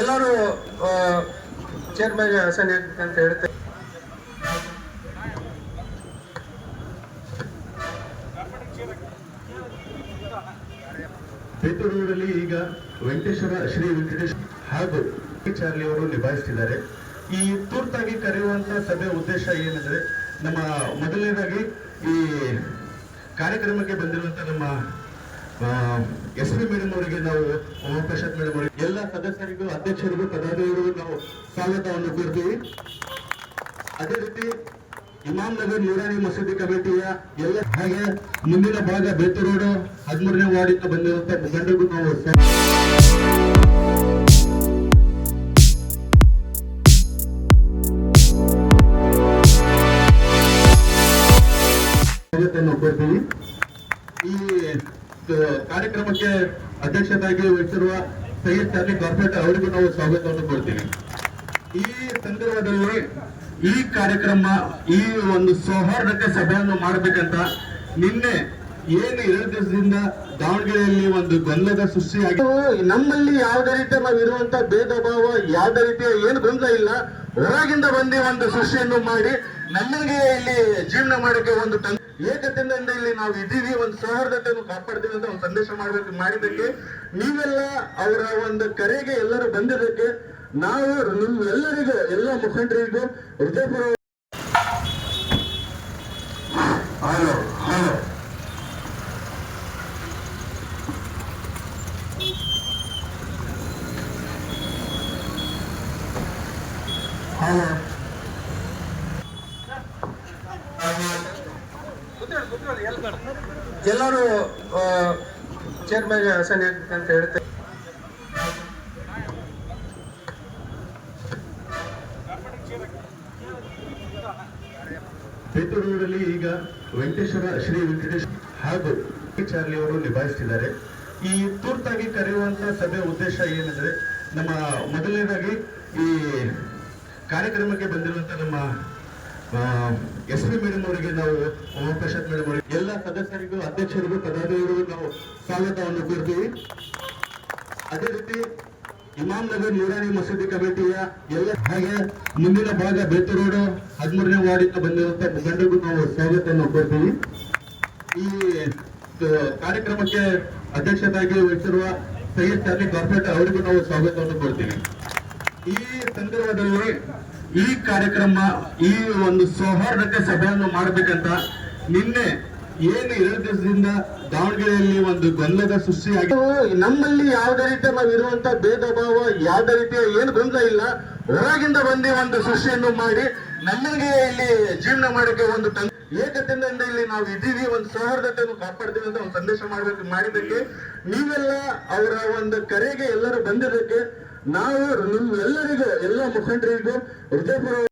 ಎಲ್ಲರೂ ಚೇರ್ಮನ್ ಹಾಸನ ಅಂತ ಹೇಳ್ತಾರೆ ಚಿತ್ರದುರ್ಗದಲ್ಲಿ ಈಗ ವೆಂಕಟೇಶ್ವರ ಶ್ರೀ ವೆಂಕಟೇಶ್ವರ ಹಾಗೂ ಚಾರ್ಲಿ ಅವರು ನಿಭಾಯಿಸ್ತಿದ್ದಾರೆ. ಈ ತುರ್ತಾಗಿ ಕರೆಯುವಂತ ಸಭೆ ಉದ್ದೇಶ ಏನಂದ್ರೆ ನಮ್ಮ ಮೊದಲನೇದಾಗಿ ಈ ಕಾರ್ಯಕ್ರಮಕ್ಕೆ ಬಂದಿರುವಂತ ನಮ್ಮ ಎಸ್ ಪಿ ಮೇಡಮ್ ಅವರಿಗೆ ನಾವು ಉಮಾಪ್ರಸಾದ್ ಮೇಡಮ್ ಅವರಿಗೆ, ಎಲ್ಲ ಸದಸ್ಯರಿಗೂ, ಅಧ್ಯಕ್ಷರಿಗೂ, ಪದಾಧಿಕಾರಿಗೂ ನಾವು ಸ್ವಾಗತವನ್ನು ಕೋರ್ತೀವಿ. ಅದೇ ರೀತಿ ಇಮಾಮ್ ನಗರ್ ನೂರಾನಿ ಮಸೀದಿ ಕಮಿಟಿಯ ಎಲ್ಲ, ಹಾಗೆ ಮುಂದಿನ ಭಾಗ ಬೇತೂರೋಡು ಹದಿಮೂರನೇ ವಾರ್ಡಿಂದ ಬಂದಿರುವಂತ ಮುಖಂಡರಿಗೂ ನಾವು ಸ್ವಾಗತವನ್ನು ಕೋರ್ತೀವಿ ಈ ಕಾರ್ಯಕ್ರಮಕ್ಕೆ ಅಧ್ಯಕ್ಷತೆಯಾಗಿ ವಹಿಸಿರುವ ಸೈಯದ್ ಚಾರ್ಲಿ ಕಾರ್ಪೊರೇಟ್ ಅವರಿಗೂ ನಾವು ಸ್ವಾಗತವನ್ನು ಕೊಡ್ತೀವಿ. ಈ ಸಂದರ್ಭದಲ್ಲಿ ಈ ಕಾರ್ಯಕ್ರಮ, ಈ ಒಂದು ಸೌಹಾರ್ದತೆ ಸಭೆಯನ್ನು ಮಾಡಬೇಕಂತ ನಿನ್ನೆ ಏನು ಎರಡು ದಿವಸದಿಂದ ದಾವಣಗೆರೆಯಲ್ಲಿ ಒಂದು ಗೊಂದಲದ ಸೃಷ್ಟಿಯಾಗಿ ನಮ್ಮಲ್ಲಿ ಯಾವುದೇ ರೀತಿಯ ನಾವು ಇರುವಂತ ಭೇದ ಭಾವ ಯಾವುದೇ ರೀತಿಯ ಏನು ಗೊಂದಲ ಇಲ್ಲ. ಹೊರಗಿಂದ ಬಂದಿ ಒಂದು ಸೃಷ್ಟಿಯನ್ನು ಮಾಡಿ ನಮಗೆ ಇಲ್ಲಿ ಜೀವನ ಮಾಡಕ್ಕೆ ಒಂದು ಏಕತೆಯಿಂದ ಇಲ್ಲಿ ನಾವು ಇದ್ದೀವಿ, ಒಂದು ಸೌಹಾರ್ದತೆಯನ್ನು ಕಾಪಾಡ್ತೀವಿ ಅಂತ ಒಂದು ಸಂದೇಶ ಮಾಡಬೇಕು, ಮಾಡಿದ್ದಕ್ಕೆ ನೀವೆಲ್ಲ ಅವರ ಒಂದು ಕರೆಗೆ ಎಲ್ಲರೂ ಬಂದಿದ್ದಕ್ಕೆ ನಾವು ನಿಮ್ಮೆಲ್ಲರಿಗೂ, ಎಲ್ಲ ಮುಖಂಡರಿಗೂ ಹೃದಯಪೂರ್ವ ಹಲೋ ಹಲೋ. ಹಲೋ. ಎಲ್ಲರೂ ಚೇರ್ಮನ್ ಆಸನ ಅಂತ ಹೇಳ್ತಾರೆ ಬೇತೂರಿನಲ್ಲಿ ಈಗ ವೆಂಕಟೇಶ್ವರ ಶ್ರೀ ವೆಂಕಟೇಶ್ ಹಾಗೂ ಚಾರ್ಲಿ ಅವರು ನಿಭಾಯಿಸ್ತಿದ್ದಾರೆ. ಈ ತುರ್ತಾಗಿ ಕರೆಯುವಂತ ಸಭೆ ಉದ್ದೇಶ ಏನಂದ್ರೆ ನಮ್ಮ ಮೊದಲನೇದಾಗಿ ಈ ಕಾರ್ಯಕ್ರಮಕ್ಕೆ ಬಂದಿರುವಂತ ನಮ್ಮ ಎಸ್ ಪಿ ಮೇಡಮ್ ಅವರಿಗೆ ನಾವು ಪ್ರಶಾಂತ್ ಮೇಡಮ್ ಅವರಿಗೆ ಎಲ್ಲ ಸದಸ್ಯರಿಗೂ, ಅಧ್ಯಕ್ಷರಿಗೂ, ಪದಾಧಿಕಾರಿಗೂ ನಾವು ಸ್ವಾಗತವನ್ನು ಕೊಡ್ತೀವಿ. ಅದೇ ರೀತಿ ಇಮಾಮ್ ನಗರ್ ನೂರಾನಿ ಮಸೀದಿ ಕಮಿಟಿಯ ಎಲ್ಲ ಹಾಗೆ ಮುಂದಿನ ಭಾಗ ಬೇತೂರೋಡು ಹದಿಮೂರನೇ ವಾರ್ಡಿಂದ ಬಂದಿರುವಂತ ಮುಖಂಡರಿಗೂ ನಾವು ಸ್ವಾಗತವನ್ನು ಕೊಡ್ತೀವಿ. ಈ ಕಾರ್ಯಕ್ರಮಕ್ಕೆ ಅಧ್ಯಕ್ಷರಾಗಿ ವಹಿಸಿರುವ ಸೈಯದ್ ಚಾರ್ಲಿ ಕಾರ್ಪೇಟ್ ಅವರಿಗೂ ನಾವು ಸ್ವಾಗತವನ್ನು ಕೊಡ್ತೀವಿ. ಈ ಸಂದರ್ಭದಲ್ಲಿ ಈ ಕಾರ್ಯಕ್ರಮ, ಈ ಒಂದು ಸೌಹಾರ್ದತೆ ಸಭೆಯನ್ನು ಮಾಡಬೇಕಂತ ನಿನ್ನೆ ಏನು ಎರಡು ದಿವಸದಿಂದ ದಾವಣಗೆರೆಯಲ್ಲಿ ಒಂದು ಗೊಂದಲದ ಸೃಷ್ಟಿಯಾಗಿ ನಮ್ಮಲ್ಲಿ ಯಾವುದೇ ರೀತಿಯ ನಾವು ಇರುವಂತ ಭೇದ ಭಾವ ಯಾವುದೇ ರೀತಿಯ ಏನು ಗೊಂದಲ ಇಲ್ಲ. ಹೊರಗಿಂದ ಬಂದು ಒಂದು ಸೃಷ್ಟಿಯನ್ನು ಮಾಡಿ, ನಮಗೆ ಇಲ್ಲಿ ಜೀವನ ಮಾಡಕ್ಕೆ ಒಂದು ಏಕತೆಯಿಂದ ಇಲ್ಲಿ ನಾವು ಇದ್ದೀವಿ, ಒಂದು ಸೌಹಾರ್ದತೆಯನ್ನು ಕಾಪಾಡ್ತೀವಿ ಅಂತ ಒಂದು ಸಂದೇಶ ಮಾಡಬೇಕು ಮಾಡಿದ್ದಕ್ಕೆ ನೀವೆಲ್ಲ ಅವರ ಒಂದು ಕರೆಗೆ ಎಲ್ಲರೂ ಬಂದಿದ್ದಕ್ಕೆ ನಾವು ನಿಮ್ಮೆಲ್ಲರಿಗೂ ಎಲ್ಲ ಮುಖಂಡರಿಗೂ ಹೃದಯಪೂರ್ವ